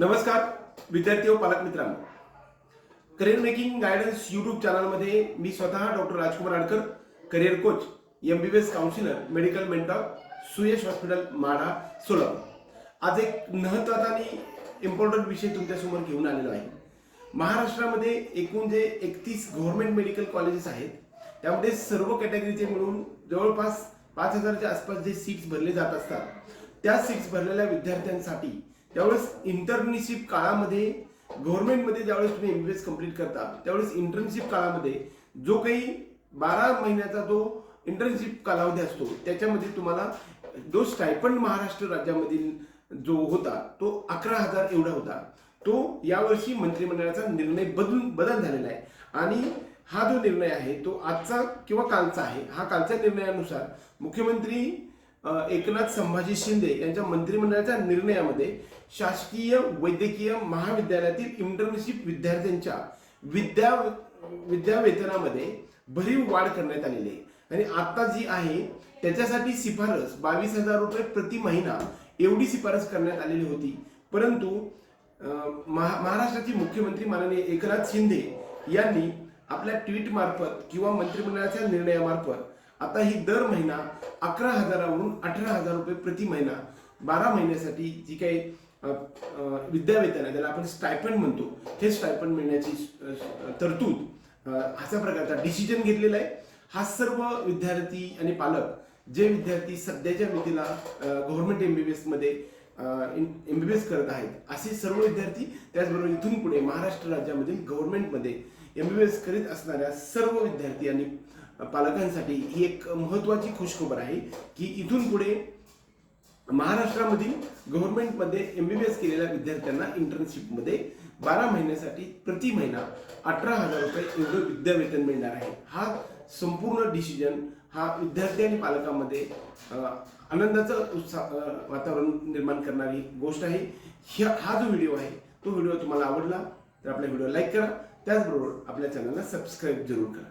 नमस्कार विद्यार्थी व पालक मित्रांनो. करिअर मेकिंग गायडन्स युट्यूब चॅनलमध्ये मी स्वतः doctor Rajkumar Adkar career coach M B B S counsellor medical mentor Suyash hospital Madha Solapur. आज एक महत्त्वाचा आणि इम्पॉर्टंट विषय तुमच्यासमोर घेऊन आलेलो आहे. महाराष्ट्रामध्ये एकूण जे एकतीस गव्हर्नमेंट मेडिकल कॉलेजेस आहेत त्यामध्ये सर्व कॅटेगरीचे मिळून जवळपास पाच हजारच्या आसपास जे सीट्स भरले जात असतात त्या सीट्स भरलेल्या विद्यार्थ्यांसाठी त्यावेळेस इंटर्नशिप काळामध्ये गव्हर्नमेंटमध्ये ज्यावेळेस तुम्ही एमबीबीएस कंप्लीट करता त्यावेळेस इंटर्नशिप काळामध्ये जो काही बारा महिन्याचा जो इंटर्नशिप कालावधी असतो त्याच्यामध्ये तुम्हाला जो स्टायपंड महाराष्ट्र राज्यामधील जो होता तो अकरा हजार एवढा होता. तो यावर्षी मंत्रिमंडळाचा निर्णय बदलून बदल झालेला आहे. आणि हा जो निर्णय आहे तो आजचा किंवा कालचा आहे हा कालच्या निर्णयानुसार मुख्यमंत्री एकनाथ संभाजी शिंदे यांच्या मंत्रिमंडळाच्या निर्णयामध्ये शासकीय वैद्यकीय महाविद्यालयातील इंटर्नशिप विद्यार्थ्यांच्या विद्या विद्या वेतनामध्ये भरीव वाढ करण्यात आलेली आहे. आणि आता जी आहे त्याच्यासाठी शिफारस बावीस हजार रुपये प्रति महिना एवढी शिफारस करण्यात आलेली होती. परंतु महा- महाराष्ट्राचे मुख्यमंत्री माननीय एकनाथ शिंदे यांनी आपल्या ट्विट मार्फत किंवा मंत्रिमंडळाच्या निर्णयामार्फत आता ही दर महिना अकरा हजारावरून अठरा हजार रुपये प्रति महिना बारा महिन्यासाठी जी काही विद्यावेतन आहे त्याला आपण स्टायपंड म्हणतो. हे स्टायपंड मिळण्याची तरतूद अशा प्रकारचा डिसिजन घेतलेला आहे. हा सर्व विद्यार्थी आणि पालक जे विद्यार्थी सध्याच्या मितीला गव्हर्नमेंट एमबीबीएसमध्ये एमबीबीएस करत आहेत असे सर्व विद्यार्थी त्याचबरोबर इथून पुढे महाराष्ट्र राज्यामधील गव्हर्नमेंटमध्ये एमबीबीएस करीत असणाऱ्या सर्व विद्यार्थी आणि पालकांसाठी ही एक महत्वाची खुशखबर आहे की इथून पुढे महाराष्ट्रामधील गव्हर्नमेंटमध्ये एस केलेल्या विद्यार्थ्यांना इंटर्नशिपमध्ये बारा महिन्यासाठी प्रति महिना अठरा हजार रुपये एवढं विद्यावेतन मिळणार आहे. हा संपूर्ण डिसिजन हा विद्यार्थी आणि पालकांमध्ये आनंदाचं उत्साह वातावरण निर्माण करणारी गोष्ट आहे. ह्या हा जो व्हिडिओ आहे तो व्हिडिओ तुम्हाला आवडला तर आपल्या व्हिडिओ लाईक करा. त्याचबरोबर आपल्या चॅनलला सबस्क्राईब जरूर करा.